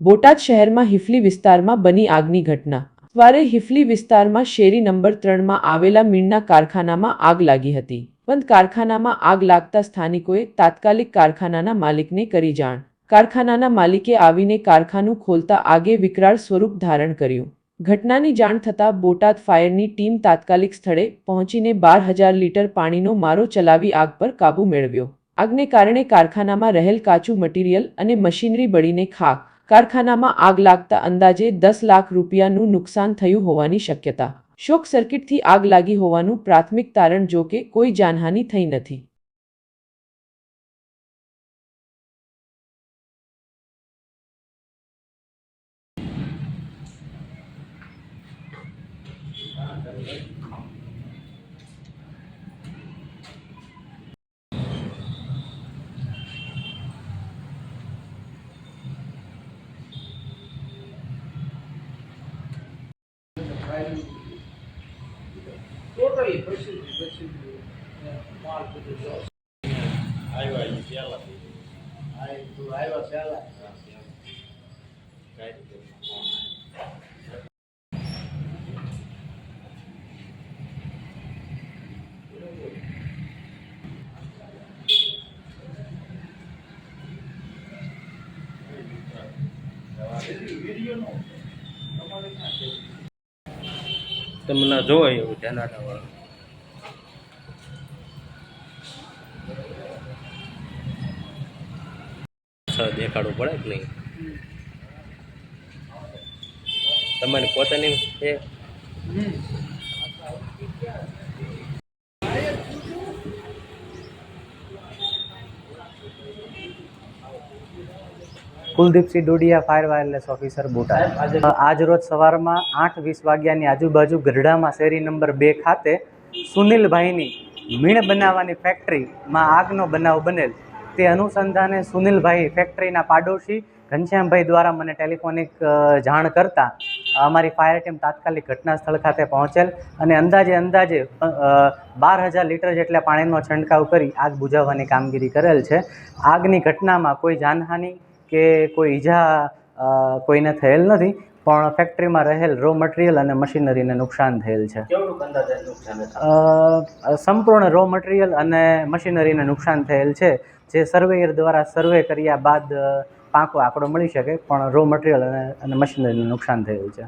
બોટાદ શહેરમાં હિફલી વિસ્તારમાં બની આગની ઘટના. સવારે હિફલી વિસ્તારમાં શેરી નંબર ત્રણમાં આવેલા મીણના કારખાનામાં આગ લાગી હતી. બંધ કારખાનામાં આગ લાગતા સ્થાનિકોએ તાત્કાલિક કારખાનાના માલિકને કરી જાણ. કારખાનાના માલિકે આવીને કારખાનું ખોલતા આગે વિકરાળ સ્વરૂપ ધારણ કર્યું. ઘટનાની જાણ થતાં બોટાદ ફાયરની ટીમ તાત્કાલિક સ્થળે પહોંચીને બાર હજાર લીટર પાણીનો મારો ચલાવી આગ પર કાબૂ મેળવ્યો. આગને કારણે કારખાનામાં રહેલ કાચું મટીરિયલ અને મશીનરી બળીને ખાક કારખાનામાં આગ લાગતા અંદાજે દસ લાખ રૂપિયાનું નુકસાન થયું હોવાની શક્યતા. શોક સર્કિટથી આગ લાગી હોવાનું પ્રાથમિક તારણ જો કે કોઈ જાનહાનિ થઈ નથી. totally perceived, perceived small to the job. I was in Kerala. I, I was Kerala. Right. Video no. તમને જોવાય એવું ધ્યાન વાળું. દેખાડવું પડે કે નહીં? તમારી પોતાની Kuldeepsinh Dodiya fire wireless officer Botad. આજ રોજ સવારમાં આઠ વીસ વાગ્યાની આજુબાજુ ગઢડામાં શેરી નંબર બે ખાતે સુનિલભાઈની મીણ બનાવવાની ફેક્ટરીમાં આગનો બનાવ બનેલ. તે અનુસંધાને સુનિલભાઈ ફેક્ટરીના પાડોશી ઘનશ્યામભાઈ દ્વારા મને ટેલિફોનિક જાણ કરતા અમારી ફાયર ટીમ તાત્કાલિક ઘટના સ્થળ ખાતે પહોંચેલ અને અંદાજે અંદાજે બાર હજાર લીટર જેટલા પાણીનો છંટકાવ કરી આગ બુઝાવવાની કામગીરી કરેલ છે. આગની ઘટનામાં કોઈ જાનહાનિ કે કોઈ ઈજા કોઈને થયેલ નથી પણ ફેક્ટરીમાં રહેલ રો મટીરિયલ અને મશીનરીને નુકસાન થયેલ છે. સંપૂર્ણ રો મટીરિયલ અને મશીનરીને નુકસાન થયેલ છે. જે સર્વેયર દ્વારા સર્વે કર્યા બાદ પાકો આંકડો મળી શકે પણ રો મટીરિયલ અને મશીનરીને નુકસાન થયેલ છે.